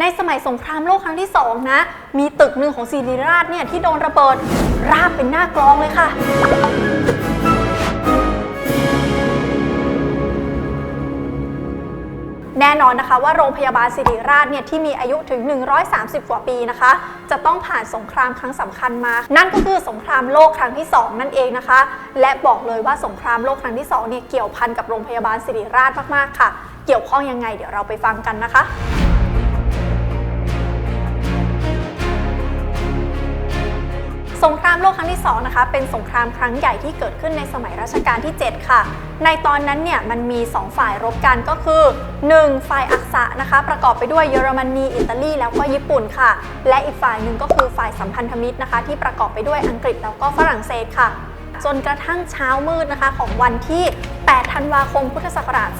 ในสมัยสงครามโลกครั้งที่สองนะ มีตึกหนึ่งของศิริราชเนี่ยที่โดนระเบิด ราบเป็นหน้ากลองเลยค่ะแน่นอนนะคะว่าโรงพยาบาลศิริราชเนี่ยที่มีอายุถึง 130 กว่าปีนะคะ จะต้องผ่านสงครามครั้งสำคัญมา นั่นก็คือสงครามโลกครั้งที่ 2 นั่นเองนะคะ และบอกเลยว่าสงครามโลกครั้งที่2เนี่ยเกี่ยวพันกับโรงพยาบาลศิริราชมากๆค่ะ เกี่ยวข้องยังไงเดี๋ยวเราไปฟังกันนะคะ สงครามโลกครั้งที่2นะคะเป็นสงครามครั้งใหญ่ที่เกิดขึ้นในสมัยรัชกาลที่ 7 ค่ะ ในตอนนั้นเนี่ยมันมี 2 ฝ่ายรบกันก็คือ 1 ฝ่ายอักษะนะคะประกอบไปด้วยเยอรมนีอิตาลีแล้วก็ญี่ปุ่นค่ะ และอีกฝ่ายหนึ่งก็คือฝ่ายสัมพันธมิตรนะคะ ที่ประกอบไปด้วยอังกฤษแล้วก็ฝรั่งเศสค่ะจนกระทั่งเช้ามืดนะคะของวันที่ 8 ธันวาคม พุทธศักราช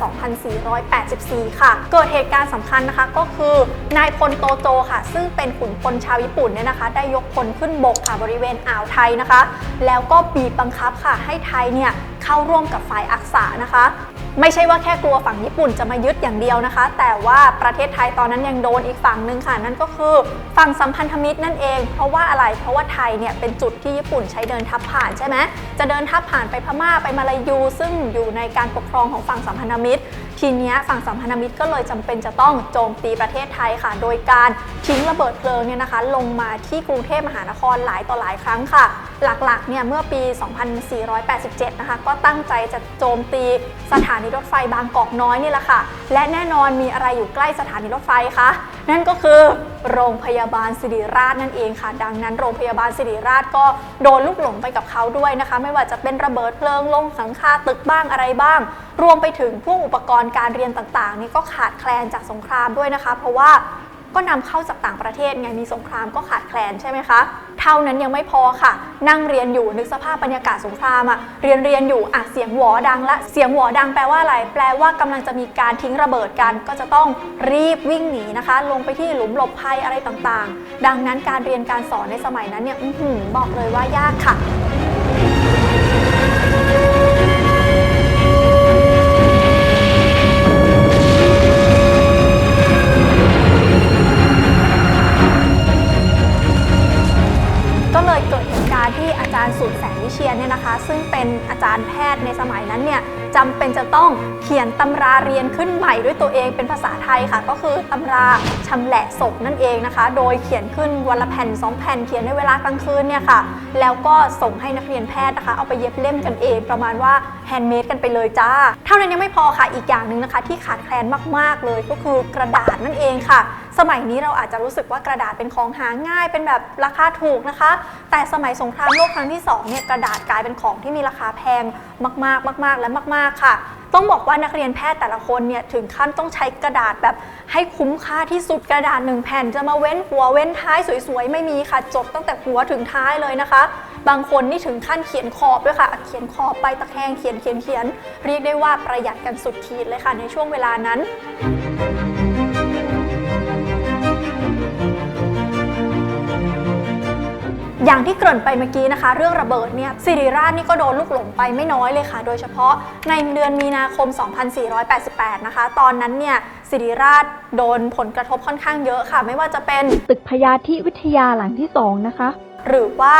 2484 ค่ะ เกิดเหตุการณ์สำคัญนะคะก็คือนายพลโตโจค่ะ ซึ่งเป็นขุนพลชาวญี่ปุ่นเนี่ยนะคะ ได้ยกพลขึ้นบกค่ะบริเวณอ่าวไทยนะคะ แล้วก็บีบบังคับค่ะให้ไทยเนี่ยเข้าร่วมกับฝ่ายอักษะนะคะ ไม่ใช่ว่าแค่กลัวฝั่งญี่ปุ่นจะมายึดอย่างเดียวนะคะ แต่ว่าประเทศไทยตอนนั้นยังโดนอีกฝั่งหนึ่งค่ะ นั่นก็คือฝั่งสัมพันธมิตรนั่นเอง เพราะว่าอะไรเพราะว่าไทยเนี่ยเป็นจุดที่ญี่ปุ่นใช้เดินทัพผ่านใช่ไหมจะเดินทัพผ่านไปพม่าไปมาลายูซึ่งอยู่ในการปกครองของฝั่งสัมพันธมิตร ทีนี้ฝั่งสัมพันธมิตรก็เลยจำเป็นจะต้องโจมตีประเทศไทยค่ะ โดยการทิ้งระเบิดเพลิงเนี่ยนะคะ ลงมาที่กรุงเทพมหานครหลายต่อหลายครั้งค่ะ หลักๆเนี่ยเมื่อปี 2487 นะคะ ก็ตั้งใจจะโจมตีสถานีรถไฟบางกอกน้อยนี่แหละค่ะ และแน่นอนมีอะไรอยู่ใกล้สถานีรถไฟคะนั่นก็คือโรงพยาบาลศิริราชนั่นเองค่ะ ดังนั้นโรงพยาบาลศิริราชก็โดนลูกหลงไปกับเขาด้วยนะคะ ไม่ว่าจะเป็นระเบิดเพลิงลงสังคาตึกบ้างอะไรบ้าง รวมไปถึงพวกอุปกรณ์การเรียนต่างๆ นี่ก็ขาดแคลนจากสงครามด้วยนะคะ เพราะว่าก็นำเข้าจากต่างประเทศไงมีสงครามก็ขาดแคลนใช่ไหมคะ เท่านั้นยังไม่พอค่ะ นั่งเรียนอยู่นึกสภาพบรรยากาศสงครามอะเรียนเรียนอยู่อะเสียงหวอดังละเสียงหวอดังแปลว่าอะไร แปลว่ากำลังจะมีการทิ้งระเบิดกัน ก็จะต้องรีบวิ่งหนีนะคะ ลงไปที่หลุมหลบภัยอะไรต่างๆ ดังนั้นการเรียนการสอนในสมัยนั้นเนี่ยอื้อหือบอกเลยว่ายากค่ะ เป็นอาจารย์แพทย์ในสมัยนั้นเนี่ย จำเป็นจะต้องเขียนตำราเรียนขึ้นใหม่ด้วยตัวเองเป็นภาษาไทยค่ะ ก็คือตำราชำแหละศพนั่นเองนะคะ โดยเขียนขึ้นวันละแผ่นสองแผ่นเขียนในเวลากลางคืนเนี่ยค่ะ แล้วก็ส่งให้นักเรียนแพทย์นะคะ เอาไปเย็บเล่มกันเอง ประมาณว่าแฮนด์เมดกันไปเลยจ้า เท่านั้นยังไม่พอค่ะอีกอย่างหนึ่งนะคะ ที่ขาดแคลนมากๆเลยก็คือกระดาษนั่นเองค่ะ สมัยนี้เราอาจจะรู้สึกว่ากระดาษเป็นของหาง่ายเป็นแบบราคาถูกนะคะ แต่สมัยสงครามโลกครั้งที่2เนี่ยกระดาษกลายเป็นของที่มีราคาแพงมากๆมาก ๆ และมากๆค่ะ ต้องบอกว่านักเรียนแพทย์แต่ละคนเนี่ยถึงขั้นต้องใช้กระดาษแบบให้คุ้มค่าที่สุดกระดาษหนึ่งแผ่นจะมาเว้นหัวเว้นท้ายสวยๆ ไม่มีค่ะจดตั้งแต่หัวถึงท้ายเลยนะคะ บางคนนี่ถึงขั้นเขียนขอบด้วยค่ะ เขียนขอบไปตะแคงเขียนเขียนเขียนเรียกได้ว่าประหยัดกันสุดขีดเลยค่ะในช่วงเวลานั้น อย่างที่เกริ่นไปเมื่อกี้นะคะ เรื่องระเบิดเนี่ยสิริราชนี่ก็โดนลูกหลงไปไม่น้อยเลยค่ะ โดยเฉพาะในเดือนมีนาคม 2488 นะคะ ตอนนั้นเนี่ยสิริราชโดนผลกระทบค่อนข้างเยอะค่ะ ไม่ว่าจะเป็นตึกพยาธิวิทยาหลังที่สองนะคะ หรือว่า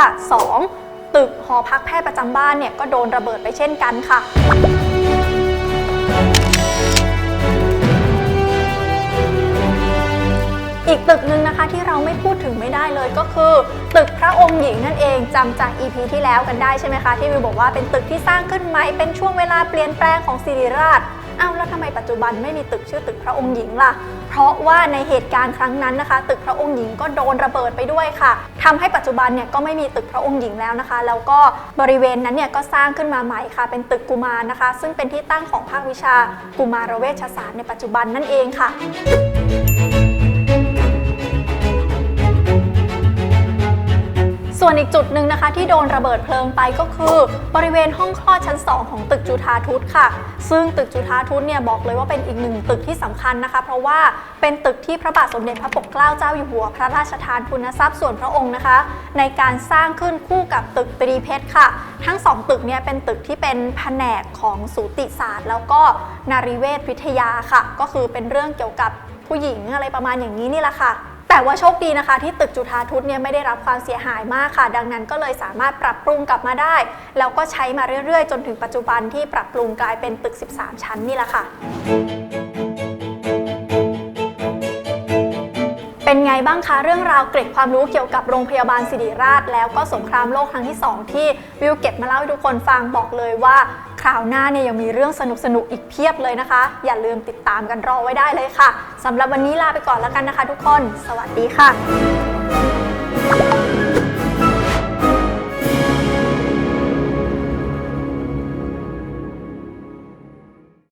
2 ตึกหอพักแพทย์ประจำบ้านเนี่ยก็โดนระเบิดไปเช่นกันค่ะ ได้เลยก็คือ ตึกพระองค์หญิงนั่นเองจำจาก EP ที่แล้วกันได้ใช่ไหมคะ ที่วิวบอกว่าเป็นตึกที่สร้างขึ้นใหม่เป็นช่วงเวลาเปลี่ยนแปลงของสิริราชอ้าวแล้วทำไมปัจจุบันไม่มีตึกชื่อตึกพระองค์หญิงล่ะ เพราะว่าในเหตุการณ์ครั้งนั้นนะคะ ตึกพระองค์หญิงก็โดนระเบิดไปด้วยค่ะทำให้ปัจจุบันเนี่ยก็ไม่มีตึกพระองค์หญิงแล้วนะคะ แล้วก็บริเวณนั้นเนี่ยก็สร้างขึ้นมาใหม่ค่ะ เป็นตึกกุมารนะคะ ซึ่งเป็นที่ตั้งของภาควิชากุมารเวชศาสตร์ในปัจจุบันนั่นเองค่ะ ส่วนอีกจุดหนึ่งนะคะ ที่โดนระเบิดเพลิงไปก็คือบริเวณห้องคลอดชั้น 2 ของตึกจุฑาทุตค่ะ ซึ่งตึกจุฑาทุตเนี่ยบอกเลยว่าเป็นอีกหนึ่งตึกที่สำคัญนะคะ เพราะว่าเป็นตึกที่พระบาทสมเด็จพระปกเกล้าเจ้าอยู่หัว พระราชทานทุนทรัพย์ส่วนพระองค์นะคะ ในการสร้างขึ้นคู่กับตึกตรีเพชรค่ะ ทั้งสองตึกเนี่ยเป็นตึกที่เป็นแผนกของสูติศาสตร์ แล้วก็นารีเวชวิทยาค่ะ ก็คือเป็นเรื่องเกี่ยวกับผู้หญิงอะไรประมาณอย่างนี้นี่แหละค่ะ แต่ว่าโชคดีนะคะ ที่ตึกจุฑาทุตเนี่ยไม่ได้รับความเสียหายมากค่ะ ดังนั้นก็เลยสามารถปรับปรุงกลับมาได้ แล้วก็ใช้มาเรื่อยๆ จนถึงปัจจุบันที่ปรับปรุงกลายเป็นตึก 13 ชั้นนี่แหละค่ะ ไงบ้างคะ เรื่องราวเกร็ดความรู้เกี่ยวกับโรงพยาบาลศิริราช แล้วก็สงครามโลกครั้งที่ 2 ที่วิวเก็บมาเล่าให้ทุกคนฟังบอกเลยว่าคราวหน้าเนี่ยยังมีเรื่องสนุกๆอีกเพียบเลยนะคะ อย่าลืมติดตามกันรอไว้ได้เลยค่ะสำหรับวันนี้ลาไปก่อนแล้วกันนะคะ ทุกคน สวัสดีค่ะ